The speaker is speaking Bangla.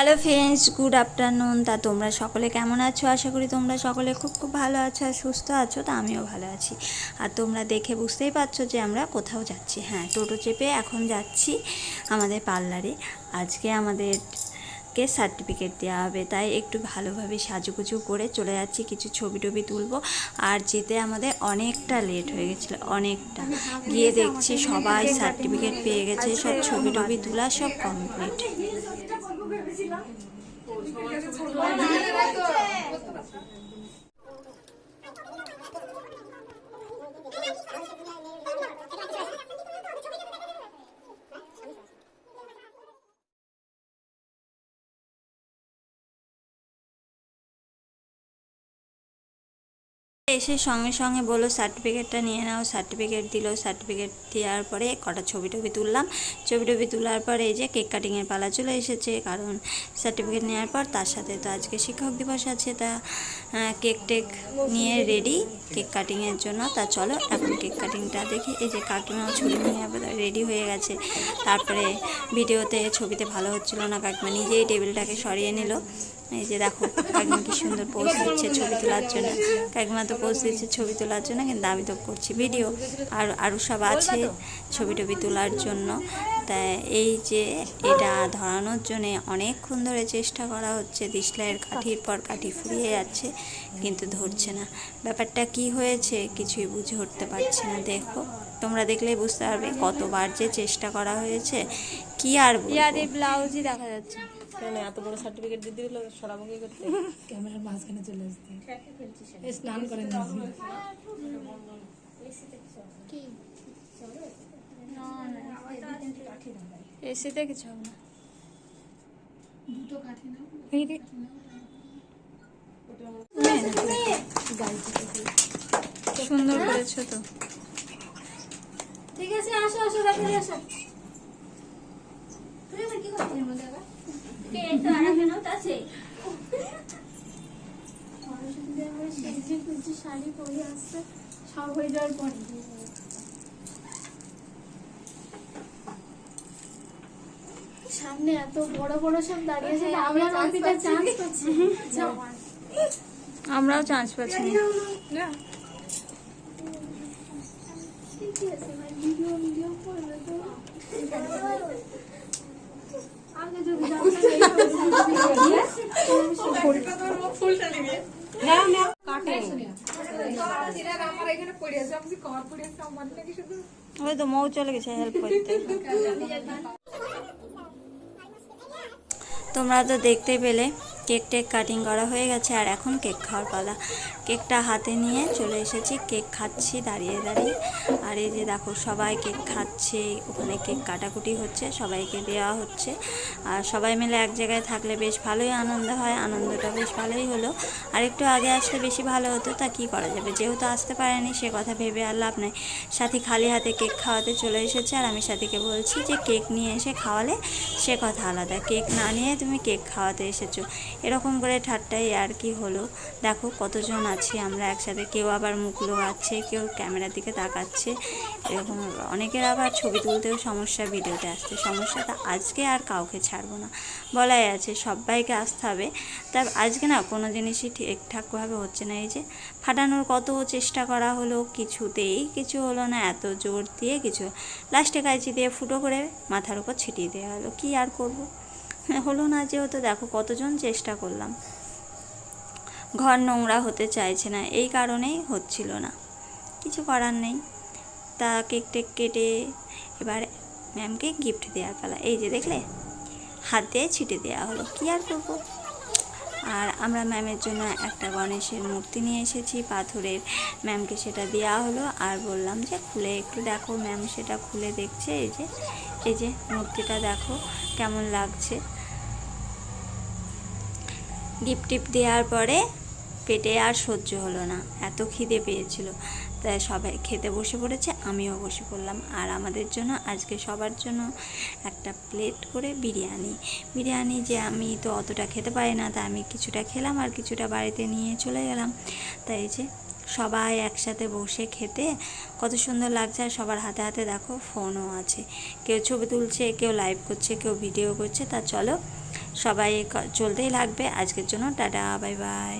হ্যালো ফ্রেন্ডস গুড আফটারনুন তা তোমরা সকলে কেমন আছো? আশা করি তোমরা সকলে খুব খুব ভালো আছো আর সুস্থ আছো, তা আমিও ভালো আছি। আর তোমরা দেখে বুঝতেই পারছ যে আমরা কোথাও যাচ্ছি। হ্যাঁ টোটো চেপে এখন যাচ্ছি আমাদের পার্লারে। আজকে আমাদেরকে সার্টিফিকেট দেওয়া হবে, তাই একটু ভালোভাবে সাজুগুজু করে চলে যাচ্ছি, কিছু ছবি টবি তুলবো। আর যেতে আমাদের অনেকটা লেট হয়ে গেছিল, অনেকটা। গিয়ে দেখছি সবাই সার্টিফিকেট পেয়ে গেছে, সব ছবি টবি তোলা সব কমপ্লিট ভেবেছিলাম এসে সঙ্গে সঙ্গে বলল, সার্টিফিকেটটা নিয়ে নাও, সার্টিফিকেট দিল, সার্টিফিকেট দেওয়ার পরে কটা ছবি টবি তুললাম। ছবি টবি তোলার পরে এই যে কেক কাটিংয়ের পালা চলে এসেছে, কারণ সার্টিফিকেট নেওয়ার পর তার সাথে তো আজকে শিক্ষক দিবস আছে, তা কেক টেক নিয়ে রেডি কেক কাটিংয়ের জন্য। তা চলো, এখন কেক কাটিংটা দেখি। এই যে কাকিমাও ছবি নিয়ে রেডি হয়ে গেছে। তারপরে ভিডিওতে ছবিতে ভালো হচ্ছিল না, কাকিমা নিজেই টেবিলটাকে সরিয়ে নিল। এই যে দেখো, কাকিমা কি সুন্দর পোজ দিচ্ছে ছবি তোলার জন্য। কাকিমা তো পোজ দিচ্ছে ছবি তোলার জন্য, কিন্তু আমি তো করছি ভিডিও আর আরও সব আছে ছবি টবি তোলার জন্য। তাই এই যে এটা ধরানোর জন্যে অনেকক্ষণ ধরে চেষ্টা করা হচ্ছে দিশলাইয়ের কাঠির পর কাঠি ফুরিয়ে যাচ্ছে কিন্তু ধরছে না। ব্যাপারটা কি হয়েছে কিছুই বুঝে উঠতে পারছি না। দেখো তোমরা দেখলেই বুঝতে পারবে কতবার যে চেষ্টা করা হয়েছে কি আর? ইয়াদের ব্লাউজই দেখা যাচ্ছে। কেন এত বড় সার্টিফিকেট দিয়ে দিল সরাবো কি করতে? ক্যামেরার মাঝখানে চলে আসতে। এই স্নান করেন নাকি? এসিতে কিছু হবে না সুন্দর করেছ তো। ঠিক আছে আসো আসো তাড়াতাড়ি আসো। কি করছিস? মধ্যে আবার? কে তো আর কেন আছে? শাড়ি পরে আসছে সব হয়ে যাওয়ার পরে। সামনে এত বড় বড় সব দাঁড়িয়েছে আমরা নদীটা চান্স পাচ্ছি আমরাও চান্স পাচ্ছি। না। ঠিকই আছে ভাই ভিডিও ভিডিও করবে তো আগে যদি ওই তো মৌ চলে গেছে হেল্প করতে। তোমরা তো দেখতে পেলে কেক টেক কাটিং করা হয়ে গেছে আর এখন কেক খাওয়ার পালা। কেকটা হাতে নিয়ে চলে এসেছি, কেক খাচ্ছি দাঁড়িয়ে দাঁড়িয়ে। আর এই যে দেখো, সবাই কেক খাচ্ছে, ওখানে কেক কাটাকুটি হচ্ছে, সবাইকে দেওয়া হচ্ছে। আর সবাই মিলে এক জায়গায় থাকলে বেশ ভালোই আনন্দ হয়, আনন্দটা বেশ ভালোই হলো। আর একটু আগে আসলে বেশি ভালো হতো, তা কি করা যাবে? যেহেতু আসতে পারেনি, সে কথা ভেবে আর লাভ নাই। সাথী খালি হাতে কেক খাওয়াতে চলে এসেছে, আর আমি সাথীকে বলছি যে, কেক নিয়ে এসে খাওয়ালে সে কথা আলাদা। কেক না নিয়ে তুমি কেক খাওয়াতে এসেছ। এরকম করে ঠাট্টাই আর কি হলো। দেখো কতজন আছি আমরা একসাথে। কেউ আবার মুখ লোগাচ্ছে কেউ ক্যামেরার দিকে তাকাচ্ছে এরকম অনেকের আবার ছবি তুলতেও সমস্যা, ভিডিওতে আসছে সমস্যা। তা আজকে আর কাউকে ছাড়বো না। বলাই আছে সবাইকে আসতে হবে। তা আজকে না কোনো জিনিসই ঠিকঠাকভাবে হচ্ছে না। এই যে ফাটানোর কত চেষ্টা করা হলো কিছুতেই কিছু হলো না। এত জোর দিয়ে কিছু লাস্টে কাঁচি দিয়ে ফুটো করে মাথার উপর ছিটিয়ে দেওয়া হলো। কি আর করব? হলো না যেহেতু দেখো কতজন চেষ্টা করলাম। ঘর নোংরা হতে চাইছে না, এই কারণেই হচ্ছিল না। কিছু করার নেই। তা কেক টেক কেটে এবার ম্যামকে গিফট দেওয়ার পালা এই যে দেখলে? হাত দিয়ে ছিটে দেওয়া হলো। কি আর করব? আর আমরা ম্যামের জন্য একটা গণেশের মূর্তি নিয়ে এসেছি। পাথরের ম্যামকে সেটা দেওয়া হলো। আর বললাম যে, খুলে একটু দেখো ম্যাম সেটা খুলে দেখছে। এই যে এই যে মূর্তিটা দেখো, কেমন লাগছে? গিফট টিপ দেওয়ার পরে পেটে আর সহ্য হলো না। এত খিদে পেয়েছিল। তাই সবাই খেতে বসে পড়েছে, আমিও বসে পড়লাম। আর আমাদের জন্য আজকে সবার জন্য একটা প্লেট করে বিরিয়ানি। বিরিয়ানি যে আমি তো অতটা খেতে পারি না, তাই আমি কিছুটা খেলাম আর কিছুটা বাড়িতে নিয়ে চলে গেলাম। তাই যে সবাই একসাথে বসে খেতে কত সুন্দর লাগছে। আর সবার হাতে হাতে দেখো ফোনও আছে। কেউ ছবি তুলছে, কেউ লাইভ করছে, কেউ ভিডিও করছে। তা চলো সবাই চলতেই লাগবে। আজকের জন্য টাটা বাই বাই